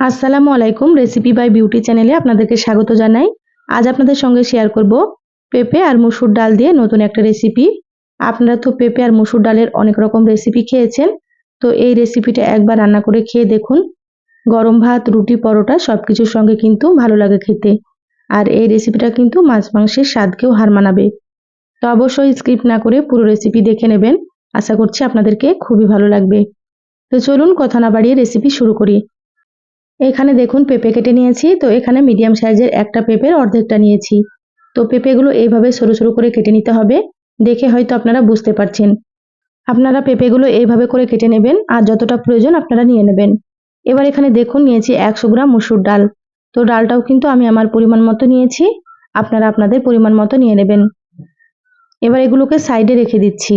আসসালামু আলাইকুম recipe by beauty চ্যানেলে আপনাদেরকে স্বাগত জানাই। আজ আপনাদের সঙ্গে শেয়ার করব পেঁপে আর মুসুর ডাল দিয়ে নতুন একটা রেসিপি আপনারা তো পেঁপে আর মুসুর ডালের অনেক রকম রেসিপি খেয়েছেন। তো এই রেসিপিটা একবার রান্না করে খেয়ে দেখুন। গরম ভাত, রুটি, পরোটা সব কিছুর সঙ্গে কিন্তু ভালো লাগে খেতে। আর এই রেসিপিটা কিন্তু মাছ মাংসের স্বাদকেও হার মানাবে। তো অবশ্যই স্কিপ না করে পুরো রেসিপি দেখে নেবেন। আশা করছি আপনাদেরকে খুবই ভালো লাগবে। তো চলুন কথা না বাড়িয়ে রেসিপি শুরু করি। এখানে দেখুন পেঁপে কেটে নিয়েছি, তো এখানে মিডিয়াম সাইজের একটা পেঁপের অর্ধেকটা নিয়েছি। তো পেঁপেগুলো এইভাবে সরু সরু করে কেটে নিতে হবে, দেখে হয়তো আপনারা বুঝতে পারছেন। আপনারা পেঁপেগুলো এইভাবে করে কেটে নেবেন, আর যতটা প্রয়োজন আপনারা নিয়ে নেবেন। এবার এখানে দেখুন নিয়েছি একশো গ্রাম মুসুর ডাল। তো ডালটাও কিন্তু আমি আমার পরিমাণ মতো নিয়েছি, আপনারা আপনাদের পরিমাণ মতো নিয়ে নেবেন। এবার এগুলোকে সাইডে রেখে দিচ্ছি।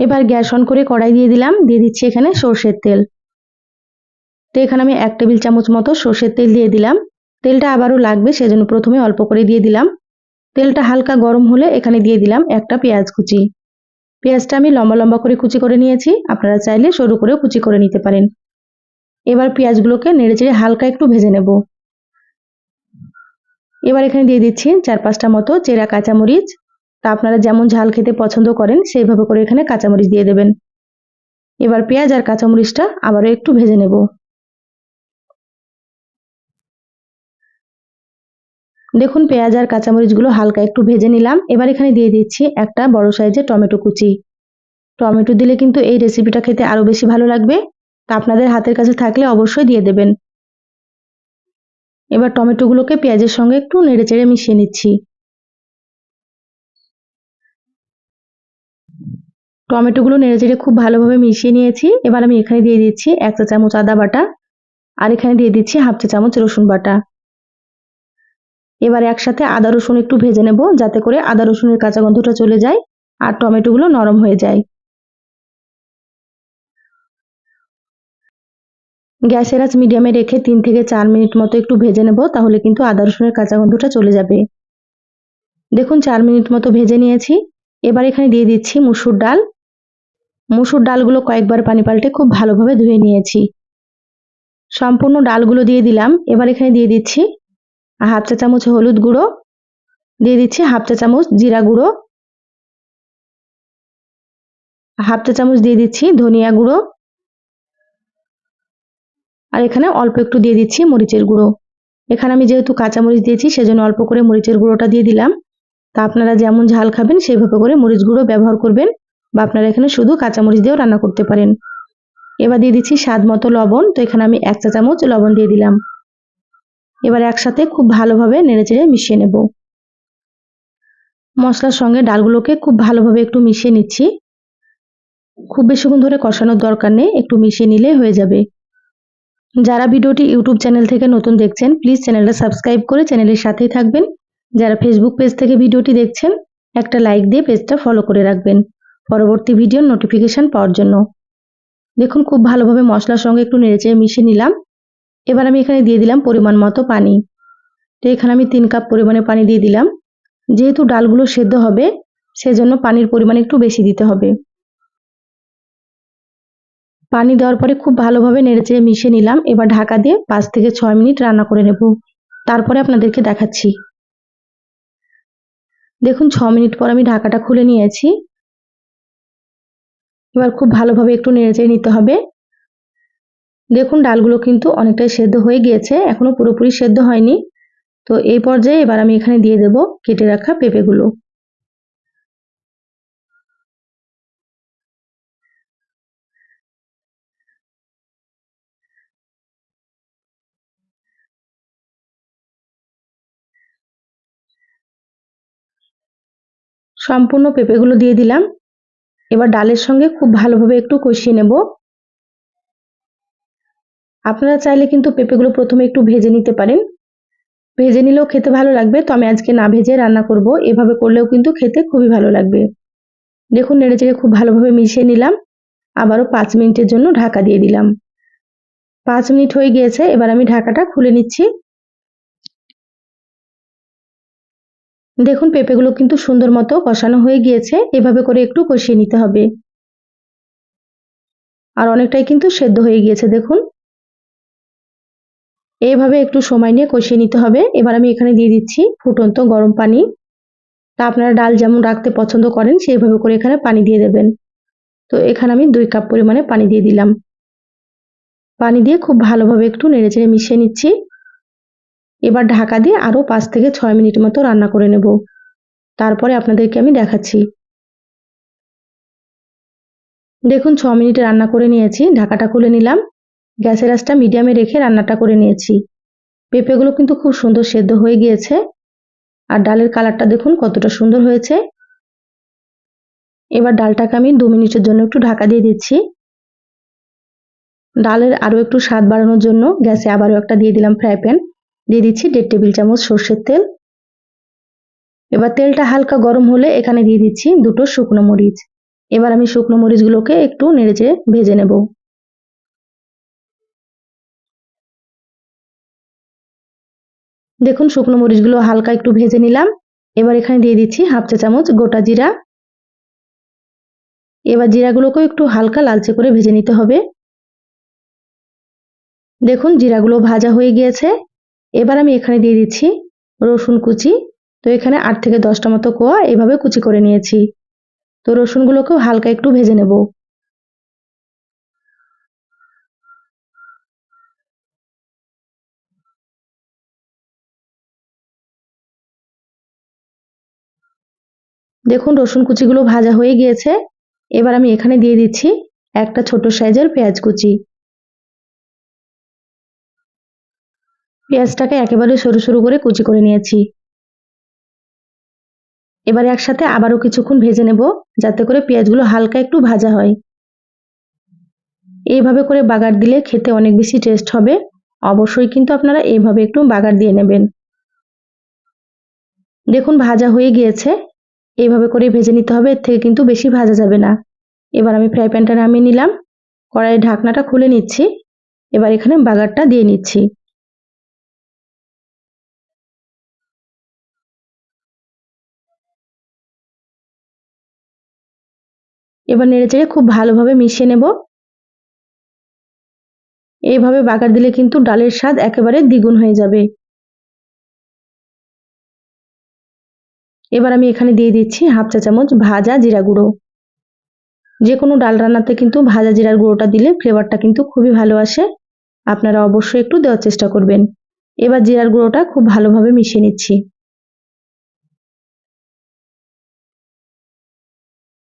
এবার গ্যাস অন করে কড়াই দিয়ে দিলাম, দিয়ে দিচ্ছি এখানে সর্ষের তেল। তো এখানে আমি এক টেবিল চামচ মতো সর্ষের তেল দিয়ে দিলাম। তেলটা আবারও লাগবে, সেজন্য প্রথমে অল্প করে দিয়ে দিলাম। তেলটা হালকা গরম হলে এখানে দিয়ে দিলাম একটা পেঁয়াজ কুচি। পেঁয়াজটা আমি লম্বা লম্বা করে কুচি করে নিয়েছি, আপনারা চাইলে সরু করে কুচি করে নিতে পারেন। এবার পেঁয়াজগুলোকে নেড়ে চেড়ে হালকা একটু ভেজে নেব। এবার এখানে দিয়ে দিচ্ছি চার পাঁচটা মতো চেরা কাঁচামরিচ। তা আপনারা যেমন ঝাল খেতে পছন্দ করেন, সেইভাবে করে এখানে কাঁচামরিচ দিয়ে দেবেন। এবার পেঁয়াজ আর কাঁচামরিচটা আবারও একটু ভেজে নেব। দেখুন, পেঁয়াজ আর কাঁচামরিচগুলো হালকা একটু ভেজে নিলাম। এবার এখানে দিয়ে দিচ্ছি একটা বড় সাইজের টমেটো কুচি। টমেটো দিলে কিন্তু এই রেসিপিটা খেতে আরও বেশি ভালো লাগবে। তা আপনাদের হাতের কাছে থাকলে অবশ্যই দিয়ে দেবেন। এবার টমেটোগুলোকে পেঁয়াজের সঙ্গে একটু নেড়ে চেড়ে মিশিয়ে নিচ্ছি। টমেটোগুলো নেড়ে চেড়ে খুব ভালোভাবে মিশিয়ে নিয়েছি। এবার আমি এখানে দিয়ে দিচ্ছি এক চা চামচ আদা বাটা। আর এখানে দিয়ে দিচ্ছি হাফ চা চামচ রসুন বাটা। এবার একসাথে আদা, রসুন একটু ভেজে নেব, যাতে করে আদা, রসুনের কাঁচা গন্ধটা চলে যায় আর টমেটোগুলো নরম হয়ে যায়। গ্যাসের আঁচ মিডিয়ামে রেখে তিন থেকে চার মিনিট মতো একটু ভেজে নেব, তাহলে কিন্তু আদা, রসুনের কাঁচা গন্ধটা চলে যাবে। দেখুন, চার মিনিট মতো ভেজে নিয়েছি। এবার এখানে দিয়ে দিচ্ছি মুসুর ডাল। মুসুর ডালগুলো কয়েকবার পানি পাল্টে খুব ভালোভাবে ধুয়ে নিয়েছি। সম্পূর্ণ ডালগুলো দিয়ে দিলাম। এবার এখানে দিয়ে দিচ্ছি হাফ চা চামচ হলুদ গুঁড়ো দিয়ে দিচ্ছি, হাফ চা চামচ জিরা গুঁড়ো। হাফ চা চামচ দিয়ে দিচ্ছি ধনিয়া গুঁড়ো। আর এখানে অল্প একটু দিয়ে দিচ্ছি মরিচের গুঁড়ো। এখানে আমি যেহেতু কাঁচামরিচ দিয়েছি, সেজন্য অল্প করে মরিচের গুঁড়োটা দিয়ে দিলাম। তা আপনারা যেমন ঝাল খাবেন সেইভাবে করে মরিচ গুঁড়ো ব্যবহার করবেন বা আপনারা এখানে শুধু কাঁচামরিচ দিয়েও রান্না করতে পারেন। এবার দিয়ে দিচ্ছি স্বাদ মতো লবণ। তো এখানে আমি এক চা চামচ লবণ দিয়ে দিলাম। এবার একসাথে খুব ভালোভাবে নেড়েচেড়ে মিশিয়ে নেব। মশলার সঙ্গে ডালগুলোকে খুব ভালোভাবে একটু মিশিয়ে নিচ্ছি। খুব বেশিক্ষণ ধরে কষানোর দরকার নেই, একটু মিশিয়ে নিলে হয়ে যাবে। যারা ভিডিওটি ইউটিউব চ্যানেল থেকে নতুন দেখছেন, প্লিজ চ্যানেলটা সাবস্ক্রাইব করে চ্যানেলের সাথেই থাকবেন। যারা ফেসবুক পেজ থেকে ভিডিওটি দেখছেন, একটা লাইক দিয়ে পেজটা ফলো করে রাখবেন পরবর্তী ভিডিওর নোটিফিকেশান পাওয়ার জন্য। দেখুন, খুব ভালোভাবে মশলার সঙ্গে একটু নেড়েচেড়ে মিশিয়ে নিলাম। এবার আমি এখানে দিয়ে দিলাম পরিমাণ মতো পানি। তো এখানে আমি তিন কাপ পরিমাণে পানি দিয়ে দিলাম। যেহেতু ডালগুলো সেদ্ধ হবে, সেজন্য পানির পরিমাণ একটু বেশি দিতে হবে। পানি দেওয়ার পরে খুব ভালোভাবে নেড়েচেড়ে মিশিয়ে নিলাম। এবার ঢাকা দিয়ে পাঁচ থেকে ছয় মিনিট রান্না করে নেব। তারপরে আপনাদেরকে দেখাচ্ছি। দেখুন, ছ মিনিট পর আমি ঢাকাটা খুলে নিয়েছি। এবার খুব ভালোভাবে একটু নেড়েচেড়ে নিতে হবে। দেখুন, ডালগুলো কিন্তু অনেকটাই সেদ্ধ হয়ে গিয়েছে, এখনও পুরোপুরি সেদ্ধ হয়নি। তো এই পর্যায়ে এবার আমি এখানে দিয়ে দেব কেটে রাখা পেঁপেগুলো। সম্পূর্ণ পেঁপেগুলো দিয়ে দিলাম। এবার ডালের সঙ্গে খুব ভালোভাবে একটু কষিয়ে নেব। আপনারা চাইলে কিন্তু পেঁপেগুলো প্রথমে একটু ভেজে নিতে পারেন। ভেজে নিলেও খেতে ভালো লাগবে, তো আমি আজকে না ভেজে রান্না করব। এভাবে করলেও কিন্তু খেতে খুবই ভালো লাগবে। দেখুন নেড়ে চেড়ে খুব ভালোভাবে মিশিয়ে নিলাম। আবারও পাঁচ মিনিটের জন্য ঢাকা দিয়ে দিলাম। পাঁচ মিনিট হয়ে গিয়েছে, এবার আমি ঢাকাটা খুলে নিচ্ছি। দেখুন, পেঁপেগুলো কিন্তু সুন্দর মতো কষানো হয়ে গিয়েছে, এভাবে করে একটু কষিয়ে নিতে হবে। আর অনেকটাই কিন্তু সেদ্ধ হয়ে গিয়েছে, দেখুন। এইভাবে একটু সময় নিয়ে কষিয়ে নিতে হবে। এবার আমি এখানে দিয়ে দিচ্ছি ফুটন্ত গরম পানি। তা আপনারা ডাল যেমন রাখতে পছন্দ করেন, সেইভাবে করে এখানে পানি দিয়ে দেবেন। তো এখানে আমি দুই কাপ পরিমাণে পানি দিয়ে দিলাম। পানি দিয়ে খুব ভালোভাবে একটু নেড়ে চেড়ে মিশিয়ে নিচ্ছি। এবার ঢাকা দিয়ে আরও পাঁচ থেকে ছয় মিনিট মতো রান্না করে নেব। তারপরে আপনাদেরকে আমি দেখাচ্ছি। দেখুন, ছ মিনিটে রান্না করে নিয়েছি। ঢাকাটা খুলে নিলাম। গ্যাসের আঁচটা মিডিয়ামে রেখে রান্নাটা করে নিয়েছি। পেঁপেগুলো কিন্তু খুব সুন্দর সেদ্ধ হয়ে গিয়েছে। আর ডালের কালারটা দেখুন কতটা সুন্দর হয়েছে। এবার ডালটাকে আমি দু মিনিটের জন্য একটু ঢাকা দিয়ে দিচ্ছি। ডালের আরও একটু স্বাদ বাড়ানোর জন্য গ্যাসে আবারও একটা দিয়ে দিলাম ফ্রাই প্যান। দিয়ে দিচ্ছি দেড় টেবিল চামচ সর্ষের তেল। এবার তেলটা হালকা গরম হলে এখানে দিয়ে দিচ্ছি দুটো শুকনো মরিচ। এবার আমি শুকনো মরিচগুলোকে একটু নেড়েচেড়ে ভেজে নেব। দেখুন, শুকনো মরিচগুলো হালকা একটু ভেজে নিলাম। এবার এখানে দিয়ে দিচ্ছি হাফ চা চামচ গোটা জিরা। এবার জিরাগুলোকেও একটু হালকা লালচে করে ভেজে নিতে হবে। দেখুন, জিরাগুলো ভাজা হয়ে গিয়েছে। এবার আমি এখানে দিয়ে দিচ্ছি রসুন কুচি। তো এখানে আট থেকে দশটা মতো কোয়া এইভাবে কুচি করে নিয়েছি। তো রসুনগুলোকেও হালকা একটু ভেজে নেব। দেখুন, রসুন কুচিগুলো ভাজা হয়ে গিয়েছে। এবার আমি এখানে দিয়ে দিচ্ছি একটা ছোট সাইজের পেঁয়াজ কুচি। পেঁয়াজটাকে একেবারে সরু সরু করে কুচি করে নিয়েছি। এবার একসাথে আবারও কিছুক্ষণ ভেজে নেব, যাতে করে পেঁয়াজগুলো হালকা একটু ভাজা হয়। এইভাবে করে বাগার দিলে খেতে অনেক বেশি টেস্ট হবে। অবশ্যই কিন্তু আপনারা এইভাবে একটু বাগার দিয়ে নেবেন। দেখুন, ভাজা হয়ে গিয়েছে। এইভাবে করে ভেজে নিতে হবে, এর থেকে কিন্তু বেশি ভাজা যাবে না। এবার আমি ফ্রাই প্যানটা নামিয়ে নিলাম কড়াইয়ের ঢাকনাটা খুলে নিচ্ছি, এবার এখানে বাগারটা দিয়ে নিচ্ছি। এবার নেড়েচেড়ে খুব ভালোভাবে মিশিয়ে নেব। এইভাবে বাগার দিলে কিন্তু ডালের স্বাদ একেবারে দ্বিগুণ হয়ে যাবে। এবার আমি এখানে দিয়ে দিচ্ছি হাফ চা চামচ ভাজা জিরা গুঁড়ো। যে কোনো ডাল রান্নাতে কিন্তু ভাজা জিরার গুঁড়োটা দিলে ফ্লেভারটা কিন্তু খুবই ভালো আসে। আপনারা অবশ্যই একটু দেওয়ার চেষ্টা করবেন। এবার জিরার গুঁড়োটা খুব ভালোভাবে মিশিয়ে নিচ্ছি।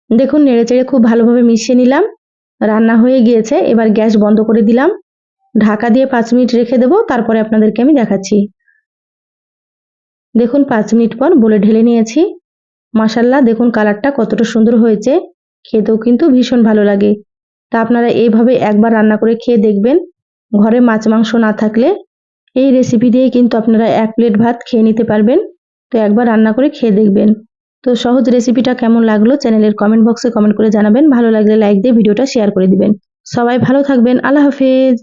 দেখুন, নেড়েচেড়ে খুব ভালোভাবে মিশিয়ে নিলাম। রান্না হয়ে গিয়েছে, এবার গ্যাস বন্ধ করে দিলাম। ঢাকা দিয়ে পাঁচ মিনিট রেখে দেবো, তারপরে আপনাদেরকে আমি দেখাচ্ছি। দেখুন পাঁচ মিনিট পর বলে ঢেলে নিয়েছি। মাসাল্লাহ দেখুন কালারটা কতটা সুন্দর হয়েছে। খেতেও কিন্তু ভীষণ ভালো লাগে। তা আপনারা এইভাবে একবার রান্না করে খেয়ে দেখবেন। ঘরে মাছ মাংস না থাকলে এই রেসিপি দিয়ে কিন্তু আপনারা এক প্লেট ভাত খেয়ে নিতে পারবেন। তো একবার রান্না করে খেয়ে দেখবেন। তো সহজ রেসিপিটা কেমন লাগল চ্যানেলের কমেন্ট বক্সে কমেন্ট করে জানাবেন। ভালো লাগলে লাইক দিয়ে ভিডিওটা শেয়ার করে দিবেন। সবাই ভালো থাকবেন। আল্লাহ হাফেজ।